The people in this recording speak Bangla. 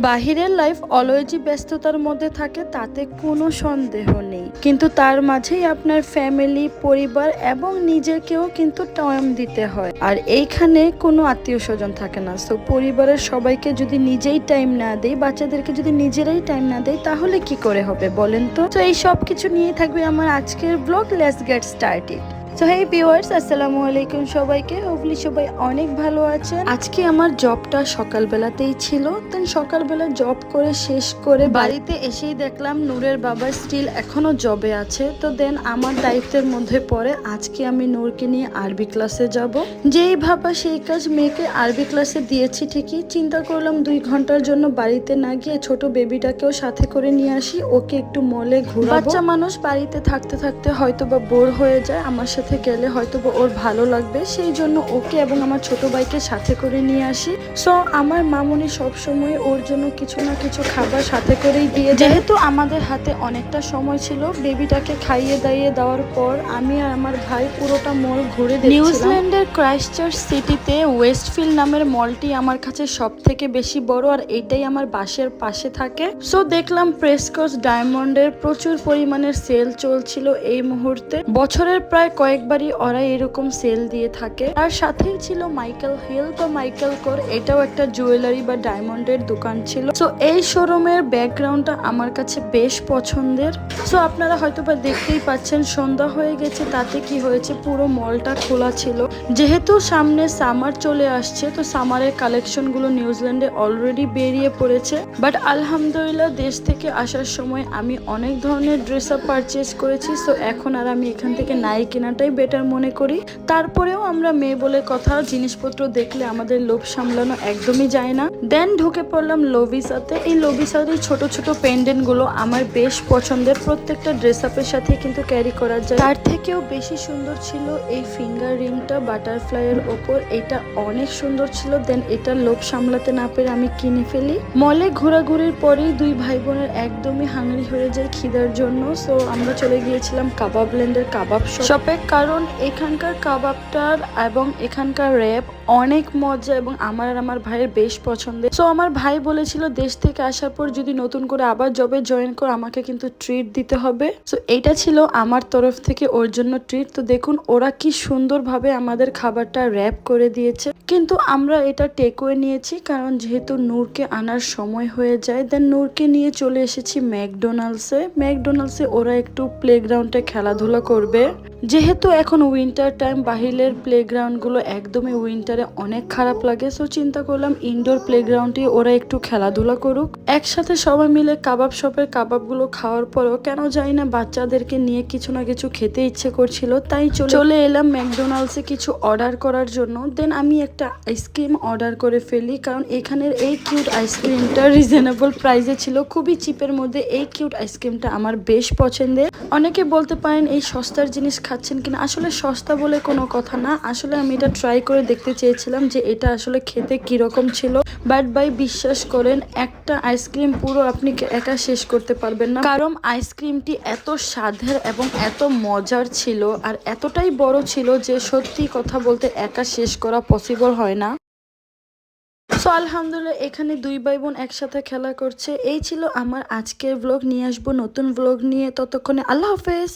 বাহিরের লাইফ অলওয়েজই ব্যস্ততার মধ্যে থাকে, তাতে কোনো সন্দেহ নেই। কিন্তু তার মাঝেই আপনার ফ্যামিলি পরিবার এবং নিজেকেও কিন্তু টাইম দিতে হয়। আর এইখানে কোনো আত্মীয় স্বজন থাকে না। সো পরিবারের সবাইকে যদি নিজেই টাইম না দেয় বাচ্চাদেরকে যদি নিজেরাই টাইম না দেয় তাহলে কি করে হবে বলেন তো? তো এই সব কিছু নিয়ে থাকবে আমার আজকের ব্লগ লেটস গেট স্টার্টেড তো হেই ভিউয়ার্স আসসালামু আলাইকুম সবাইকে। হোপলি সবাই অনেক ভালো আছেন। আজকে আমার জবটা সকালবেলাতেই ছিল। দেন সকালবেলা জব করে শেষ করে বাড়িতে এসেই দেখলাম নূরের বাবা স্টিল এখনও জবে আছে। তো দেন আমার দায়িত্বের মধ্যে পড়ে আজকে আমি নূরকে নিয়ে আরবি ক্লাসে যাব। যেই ভাবা সেই কাজ মেয়েকে আরবি ক্লাসে দিয়েছি ঠিকই। চিন্তা করলাম দুই ঘণ্টার জন্য বাড়িতে না গিয়ে ছোট বেবিটাকেও সাথে করে নিয়ে আসি। ওকে একটু মলে ঘুরাবো। বাচ্চা মানুষ বাড়িতে থাকতে থাকতে হয়তো বা বোর হয়ে যায়। আমার সাথে গেলে হয়তো ওর ভালো লাগবে, সেই জন্য ওকে এবং আমার ছোট ভাইকে সাথে করে নিয়ে আসি। সো আমার মামুনি সবসময় ওর জন্য কিছু না কিছু খাবার সাথে করেই দিয়ে যেহেতু আমাদের হাতে অনেকটা সময় ছিল, বেবিটাকে খাইয়ে দাইয়ে দেওয়ার পর আমি আর আমার ভাই পুরোটা মল ঘুরে নিউজিল্যান্ডের ক্রাইস্টচার্চ সিটিতে ওয়েস্টফিল্ড নামের মলটি আমার কাছে সব থেকে বেশি বড় আর এটাই আমার বাসের পাশে থাকে। সো দেখলাম প্রেসকস ডায়মন্ডের প্রচুর পরিমাণের সেল চলছিল এই মুহূর্তে। বছরের প্রায় কয়েকবারই ওরা এরকম সেল দিয়ে থাকে। আর সাথেই ছিল মাইকেল হিল তো মাইকেল কোর এটাও একটা জুয়েলারি বা ডায়মন্ডের দোকান ছিল। সো এই শোরুমের ব্যাকগ্রাউন্ডটা আমার কাছে বেশ পছন্দের। সো আপনারা হয়তো বা দেখতেই পাচ্ছেন, সন্ধ্যা হয়ে গেছে, তাতে কি হয়েছে, পুরো মলটা খোলা ছিল। যেহেতু সামনে সামার চলে আসছে, তো সামারের কালেকশনগুলো নিউজিল্যান্ডে অলরেডি বেরিয়ে পড়েছে। বাট আলহামদুলিল্লাহ, দেশ থেকে আসার সময় আমি অনেক ধরনের ড্রেস আপ পারচেস করেছি। সো এখন আর আমি এখান থেকে নাই কেনাটাই বেটার মনে করি। তারপরেও আমরা মেয়ে বলে কথা, জিনিসপত্র দেখলে আমাদের লোভ সামলানো একদমই যায় না। দেন ঢুকে পড়লাম লোভিসাতে এই লোভিসাতে ছোট ছোট পেন্ডেন্টগুলো আমার বেশ পছন্দের। প্রত্যেকটা ড্রেস আপের সাথে কিন্তু ক্যারি করা যায়। তার থেকেও বেশি সুন্দর ছিল এই ফিঙ্গার রিংটা বাটারফ্লাই এর ওপর। এটা অনেক সুন্দর ছিল। দেন এটা লোভ সামলাতে না পেরে আমি কিনে ফেলি। মলে ঘোরাঘুরির পরেই দুই ভাই বোনের একদমই হাঙ্গরি হয়ে যায় খিদার জন্য। সো আমরা চলে গিয়েছিলাম কাবাব ল্যান্ডের কাবাব শপে কারণ এখানকার কাবাবটার এবং এখানকার র্যাপ অনেক মজা এবং আমার আর আমার ভাইয়ের বেশ পছন্দের। সো আমার ভাই বলেছিল, দেশ থেকে আসার পর যদি নতুন করে আবার জবে জয়েন কর, আমাকে কিন্তু ট্রিট দিতে হবে। সো এটা ছিল আমার তরফ থেকে ওর জন্য ট্রিট তো দেখুন, ওরা কি সুন্দরভাবে আমাদের খাবারটা র্যাপ করে দিয়েছে। কিন্তু আমরা এটা টেকওয়ে নিয়েছি, কারণ যেহেতু নূরকে আনার সময় হয়ে যায় দেন নূরকে নিয়ে চলে এসেছি ম্যাকডোনাল্ডসে ম্যাকডোনাল্ডসে ওরা একটু প্লেগ্রাউন্ডে খেলাধুলা করবে। যেহেতু এখন উইন্টার টাইম বাহিরের প্লেগ্রাউন্ডগুলো একদমই উইন্টারে অনেক খারাপ লাগে সো চিন্তা করলাম ইনডোর প্লেগ্রাউন্ডে ওরা একটু খেলাধুলা করুক। একসাথে সবাই মিলে কাবাব শপের কাবাবগুলো খাওয়ার পরও কেন জানি না বাচ্চাদেরকে নিয়ে কিছু না কিছু খেতে ইচ্ছে করছিল, তাই চলে এলাম ম্যাকডোনাল্ডসে কিছু অর্ডার করার জন্য। দেন আমি একটা আইসক্রিম অর্ডার করে ফেলি, কারণ এখানের এই কিউট আইসক্রিমটা রিজনেবল প্রাইসে ছিল। খুবই চিপের মধ্যে এই কিউট আইসক্রিমটা আমার বেশ পছন্দের। অনেকে বলতে পারেন এই সস্তার জিনিস খাচ্ছেন কিনা। আসলে সস্তা বলে কোনো কথা না। আসলে আমি এটা ট্রাই করে দেখতে চেয়েছিলাম যে এটা আসলে খেতে কীরকম ছিল। বাট ভাই, বিশ্বাস করেন, একটা আইসক্রিম পুরো আপনি একা শেষ করতে পারবেন না। কারণ আইসক্রিমটি এত স্বাদের এবং এত মজার ছিল আর এতটাই বড় ছিল যে সত্যি কথা বলতে একা শেষ করা পসিবল হয় না। সো আলহামদুলিল্লাহ, এখানে দুই ভাই বোন একসাথে খেলা করছে। এই ছিল আমার আজকের ব্লগ নিয়ে আসব নতুন ব্লগ নিয়ে। ততক্ষণে আল্লাহ হাফেজ।